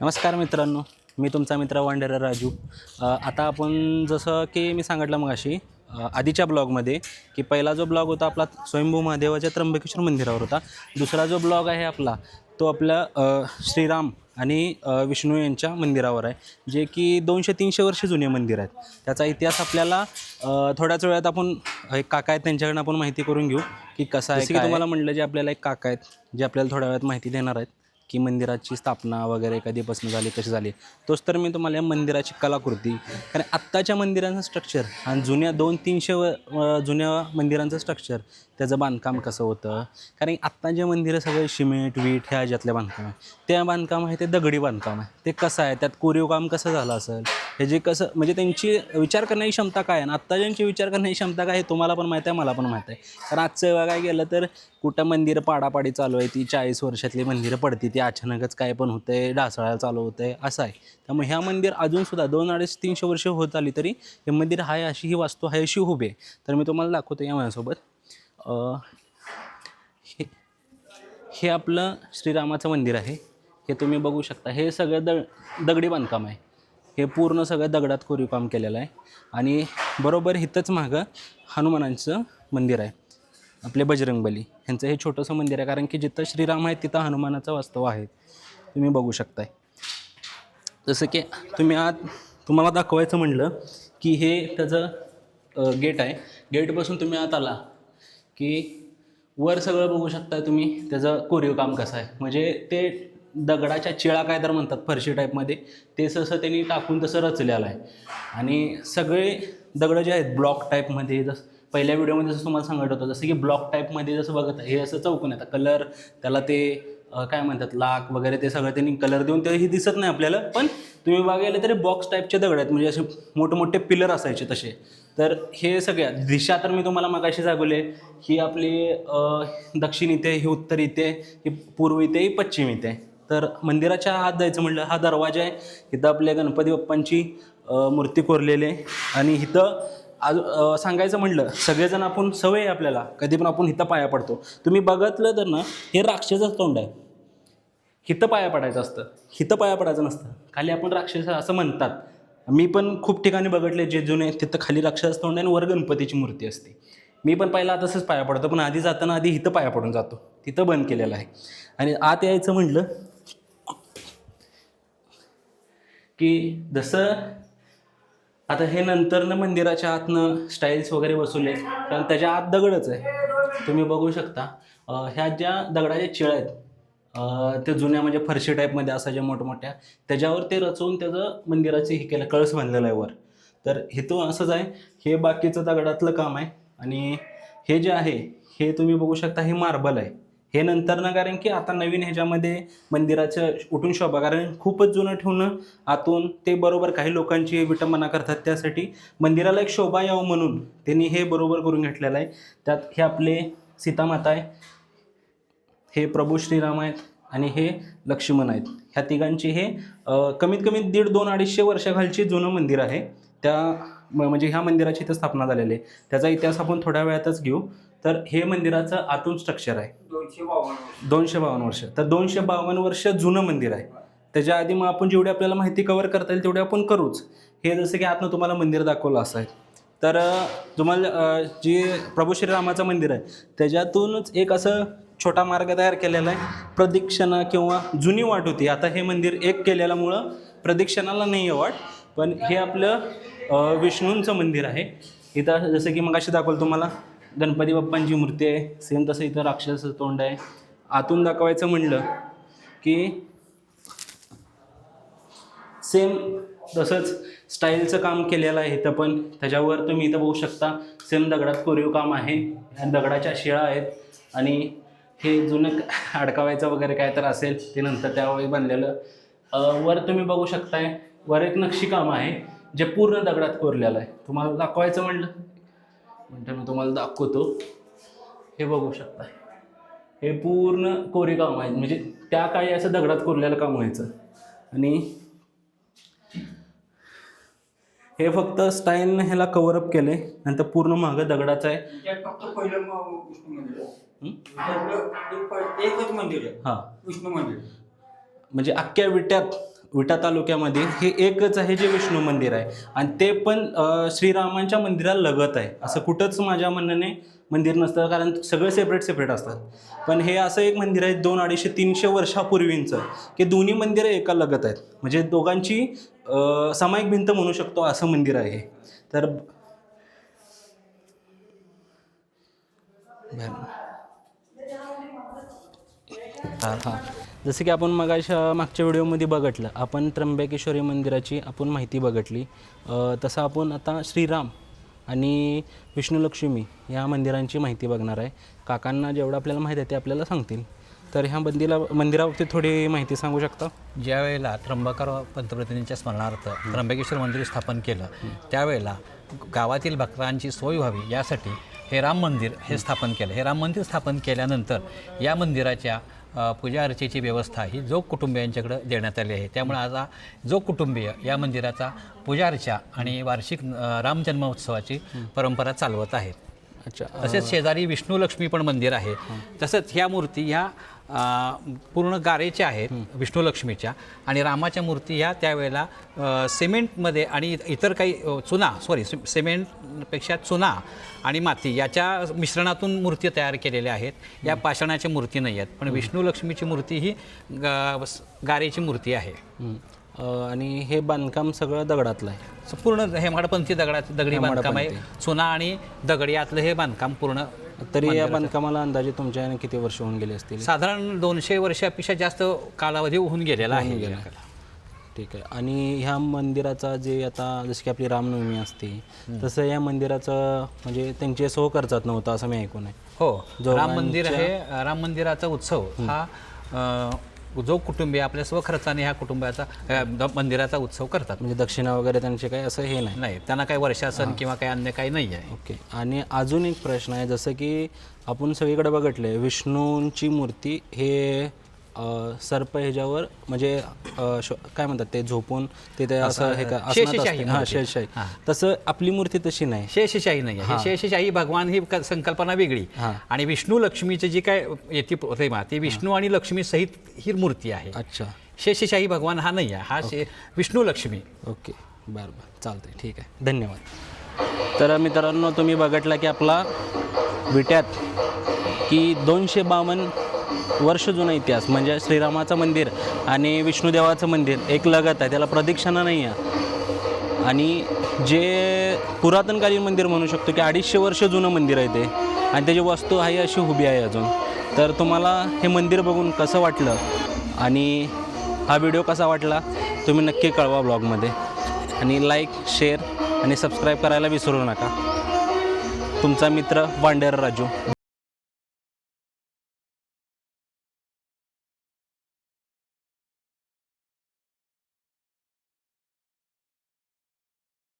नमस्कार मित्रांनो मी तुमचा मित्र वांडेर राजू. आता आपण जसं की मी सांगितलं मग अशी आधीच्या ब्लॉगमध्ये की पहिला जो ब्लॉग होता आपला स्वयंभू महादेवाच्या त्र्यंबकेश्वर मंदिरावर होता. दुसरा जो ब्लॉग आहे आपला तो आपल्या अ, श्रीराम आणि विष्णू यांच्या मंदिरावर आहे जे की दोनशे तीनशे वर्ष जुने मंदिर आहेत. त्याचा इतिहास आपल्याला थोड्याच वेळात आपण एक काका आहेत त्यांच्याकडनं आपण माहिती करून घेऊ की कसं आहे की तुम्हाला म्हटलं जे आपल्याला एक काका आहेत जे आपल्याला थोड्या वेळात माहिती देणार आहेत. की मंदिराची स्थापना वगैरे कधीपासून झाली कशी झाली? तोच तर मी तुम्हाला या मंदिराची कलाकृती. कारण आत्ताच्या मंदिरांचं स्ट्रक्चर आणि जुन्या दोन तीनशे व जुन्या मंदिरांचं स्ट्रक्चर त्याचं बांधकाम कसं होतं? कारण आत्ता जे मंदिरं सगळे सिमेंट वीट ह्या ह्याच्यातले बांधकाम आहे त्या बांधकाम आहे ते दगडी बांधकाम आहे. ते कसं आहे? त्यात कोरीव काम कसं झालं असेल? हे जे कसं म्हणजे त्यांची विचार करण्याची क्षमता काय आहे? आणि आत्ता ज्यांची विचार करण्याची क्षमता काय आहे तुम्हाला पण माहीत आहे मला पण माहीत आहे. कारण आजचं बघायला गेलं तर कुठं मंदिरं पाडापाडी चालू आहे ती चाळीस वर्षातली मंदिरं पडती ती अचानकच काय पण होतं आहे ढासळायला चालू होतं आहे असं आहे. त्यामुळे ह्या मंदिर अजूनसुद्धा दोन अडीच तीनशे वर्ष होत आली तरी हे मंदिर हाय अशी ही वास्तू आहे अशी उभी आहे. तर मी तुम्हाला दाखवतो या माझ्यासोबत. हे हे आपलं श्रीरामाचं मंदिर आहे. हे तुम्ही बघू शकता. हे सगळं दग दगडी बांधकाम आहे. हे पूर्ण सगळं दगडात कोरीव काम केलेलं आहे. आणि बरोबर इथंच मागं हनुमानांचं मंदिर आहे. आपले बजरंगबली. ह्यांचं हे छोटंसं मंदिर आहे. कारण की जिथं श्रीराम आहे तिथं हनुमानाचं वास्तव आहे. तुम्ही बघू शकताय. जसं की तुम्ही आत तुम्हाला दाखवायचं म्हणलं की हे त्याचं गेट आहे. गेटपासून तुम्ही आत आला की वर सगळं बघू शकता तुम्ही. त्याचं कोरीव काम कसं आहे. म्हणजे ते दगडाच्या चिळा काय तर म्हणतात फरशी टाईपमध्ये ते तसं त्यांनी टाकून तसं रचलेलं आहे. आणि सगळे दगडं जे आहेत ब्लॉक टाईपमध्ये जसं पहिल्या व्हिडिओमध्ये जसं तुम्हाला सांगत होतं जसं की ब्लॉक टाईपमध्ये जसं बघत आहे हे असं चौकून येतं. कलर त्याला ते काय म्हणतात लाक वगैरे ते सगळं त्यांनी कलर देऊन ते हे दिसत नाही आपल्याला पण तुम्ही बघायला तरी बॉक्स टाईपचे दगड आहेत. म्हणजे असे मोठमोठे पिलर असायचे तसे. तर हे सगळ्या दिशा तर मी तुम्हाला मगाशी सांगवले ही आपली दक्षिण इथे ही उत्तर इथे ही पूर्व इथे ही पश्चिम इथे. तर मंदिराच्या आत जायचं म्हटलं हा दरवाजा आहे. इथं आपल्या गणपती बाप्पांची मूर्ती कोरलेली आहे. आणि इथं आज सांगायचं म्हटलं सगळेजण आपण सवय आहे आपल्याला. कधी पण आपण इथं पाया पडतो. तुम्ही बघितलं तर ना हे राक्षसच तोंड आहे. हिथं पाया पडायचं असतं. हिथं पाया पडायचं नसतं. खाली आपण राक्षस असं म्हणतात. मी पण खूप ठिकाणी बघितले जे जुने तिथं खाली राक्षस तोंड आहे आणि वर गणपतीची मूर्ती असते. मी पण पहिला तसंच पाया पडतो पण आधी जाताना आधी इथं पाया पडून जातो. तिथं बंद केलेलं आहे. आणि आत यायचं म्हटलं की जसं आता हे नंतरनं मंदिराच्या आतनं स्टाईल्स वगैरे बसवले कारण त्याच्या आत दगडच आहे. तुम्ही बघू शकता. ह्या ज्या दगडाच्या चिळ आहेत ते जुन्या म्हणजे फरशी टाईपमध्ये असायच्या मोठमोठ्या त्याच्यावर ते रचवून त्याचं मंदिराचे हे केलं कळस बांधलेलं आहे वर. तर हे तो असंच आहे हे बाकीचं दगडातलं काम आहे आणि हे जे आहे हे तुम्ही बघू शकता हे मार्बल आहे. हे नंतर ना कारण की आता नवीन ह्याच्यामध्ये मंदिराचं उठून शोभा कारण खूपच जुनं ठेवणं आतून ते बरोबर काही लोकांची विटंबना करतात त्यासाठी मंदिराला एक शोभा यावं म्हणून त्यांनी हे बरोबर करून घेतलेलं आहे. त्यात हे आपले सीतामाता आहे हे प्रभू श्रीराम आहेत आणि हे लक्ष्मण आहेत. ह्या तिघांची हे कमीत कमी दीड दोन अडीचशे वर्षाखालची जुनं मंदिर आहे. त्या म्हणजे ह्या मंदिराची इथं स्थापना झालेली आहे. त्याचा इतिहास आपण थोड्या वेळातच घेऊ. तर हे मंदिराचं आतून स्ट्रक्चर आहे. दोनशे बावन्न दोनशे बावन्न वर्ष. तर दोनशे बावन्न वर्ष जुनं मंदिर आहे. त्याच्या आधी मग आपण जेवढी आपल्याला माहिती कवर करता येईल तेवढी आपण करूच. हे जसं की आतनं तुम्हाला मंदिर दाखवलं असं आहे. तर तुम्हाला जे प्रभू श्रीरामाचं मंदिर आहे त्याच्यातूनच एक असं छोटा मार्ग तयार केलेला आहे. प्रदक्षिणा किंवा जुनी वाट होती. आता हे मंदिर एक केलेल्यामुळं प्रदक्षिणाला नाही आहे वाट. पण हे आपलं विष्णूंचं मंदिर आहे. इथं जसं की मगाशी दाखवलं तुम्हाला गणपती बाप्पांची मूर्ती आहे. सेम तसं इथं राक्षसाचं तोंड आहे. आतून दाखवायचं म्हणलं की सेम तसंच स्टाईलचं काम केलेलं आहे इथं पण. त्याच्यावर तुम्ही इथं बघू शकता सेम दगडात कोरीव काम आहे. दगडाच्या शिळा आहेत. आणि हे जुनं अडकावायचं वगैरे काय तर असेल ते नंतर त्यावेळी बनलेलं. वर तुम्ही बघू शकताय वर एक नक्षीकाम आहे जे पूर्ण दगडात कोरलेलं आहे. तुम्हाला दाखवायचं म्हणलं म्हणतो मी तुम्हाला दाखवतो. हे बघू शकता. हे पूर्ण कोरी काम आहे. म्हणजे त्या काळी असं दगडात कोरलेलं काम व्हायचं. आणि हे फक्त स्टाईलनं ह्याला कव्हरअप केलं आहे नंतर पूर्ण मागं दगडाचं आहे. हं? हां. म्हणजे अख्ख्या विट्यात विटा तालुक्यामध्ये हे एकच आहे जे विष्णू मंदिर आहे. आणि ते पण श्रीरामांच्या मंदिराला लगत आहे. असं कुठंच माझ्या म्हणण्याने मंदिर नसतं कारण सगळे सेपरेट सेपरेट असतात. पण हे असं एक मंदिर आहे दोन अडीचशे तीनशे वर्षापूर्वींचं की दोन्ही मंदिरं एका लगत आहेत. म्हणजे दोघांची सामायिक भिंत म्हणू शकतो असं मंदिर आहे तर हां हां. जसं की आपण मग मागच्या व्हिडिओमध्ये बघितलं आपण त्र्यंबकेश्वरी मंदिराची आपण माहिती बघितली. तसं आपण आता श्रीराम आणि विष्णुलक्ष्मी या मंदिरांची माहिती बघणार आहे. काकांना जेवढं आपल्याला माहिती आहे ते आपल्याला सांगतील. तर ह्या मंदिरा मंदिराबाबतीत थोडी माहिती सांगू शकता? ज्यावेळेला वेळेला त्र्यंबकराव स्मरणार्थ त्र्यंबकेश्वर मंदिर स्थापन केलं त्यावेळेला गावातील भक्तांची सोय व्हावी यासाठी हे राम मंदिर हे स्थापन केलं. हे राम मंदिर स्थापन केल्यानंतर या मंदिराच्या पूजा अर्चेची व्यवस्था ही जोग कुटुंबियांच्याकडे देण्यात आली आहे. त्यामुळे आज जोग कुटुंबीय या मंदिराचा पूजा अर्चा आणि वार्षिक अ, राम जन्मोत्सवाची परंपरा चालवत आहेत. अच्छा. तसेच शेजारी विष्णू लक्ष्मी पण मंदिर आहे. तसंच ह्या मूर्ती ह्या पूर्ण गारेच्या आहेत विष्णू लक्ष्मीच्या. आणि रामाच्या मूर्ती ह्या त्यावेळेला सिमेंटमध्ये आणि इतर काही चुना सॉरी सिमेंटपेक्षा चुना आणि माती याच्या मिश्रणातून मूर्ती तयार केलेल्या आहेत. या पाषाणाच्या मूर्ती नाही आहेत. पण विष्णू लक्ष्मीची मूर्ती ही गा- गारेची मूर्ती आहे. आणि हे बांधकाम सगळं दगडातलं आहे. पूर्ण हेमाडपंथी दगडात दगडी बांधकाम आहे. चुना आणि दगडी यातलं हे बांधकाम पूर्ण तरी या बांधकामाला अंदाजे तुमच्या याने किती वर्ष होऊन गेले असतील? साधारण दोनशे वर्षापेक्षा जास्त कालावधी होऊन गेलेला आहे ठीक आहे. आणि ह्या मंदिराचा जे आता जशी की आपली रामनवमी असते तसं या मंदिराचं म्हणजे त्यांचे सो खर्चात नव्हतं असं मी ऐकून आहे. हो. राम मंदिर आहे. राम मंदिराचा उत्सव हा जो कुटुंबीय आपल्या स्वखर्चाने ह्या कुटुंबाचा अ, द- मंदिराचा उत्सव करतात. म्हणजे दक्षिणा वगैरे त्यांचे काही असं हे नाही? नाही त्यांना काही वर्षासन किंवा काही अन्य काही नाही आहे. ओके. आणि अजून एक प्रश्न आहे जसं की आपण सगळीकडे बघितले विष्णूंची मूर्ती हे अ, सर्प ह्याच्यावर म्हणजे अ, शो- काय म्हणतात ते झोपून तिथे असं हे का आसनात शेषशाही असते. हां मूर्ती. शेषशाही. तसं आपली मूर्ती तशी नाही. शेषशाही नाही आहे. शेषशाही भगवान ही क- संकल्पना वेगळी. हां. आणि विष्णू लक्ष्मीची जी काय येते प्रेमा ती विष्णू आणि लक्ष्मी सहित ही मूर्ती आहे. अच्छा. शेषशाही भगवान हा नाही आहे. हा शे विष्णू लक्ष्मी. ओके. बरं बरं. चालतंय. ठीक आहे. धन्यवाद. तर मित्रांनो तुम्ही बघितला की आपला विट्यात की दोनशे बावन्न वर्ष जुना इतिहास म्हणजे श्रीरामाचं मंदिर आणि विष्णुदेवाचं मंदिर एक लगत आहे त्याला प्रदक्षिणा नाही आहे. आणि जे पुरातनकालीन मंदिर म्हणू शकतो की अडीचशे वर्ष जुनं मंदिर आहे ते आणि त्याची वस्तू आहे अशी उभी आहे अजून. तर तुम्हाला हे मंदिर बघून कसं वाटलं आणि हा व्हिडिओ कसा वाटला तुम्ही नक्की कळवा ब्लॉगमध्ये. आणि लाईक शेअर आणि सबस्क्राईब करायला विसरू नका. तुमचा मित्र वांडेर राजू.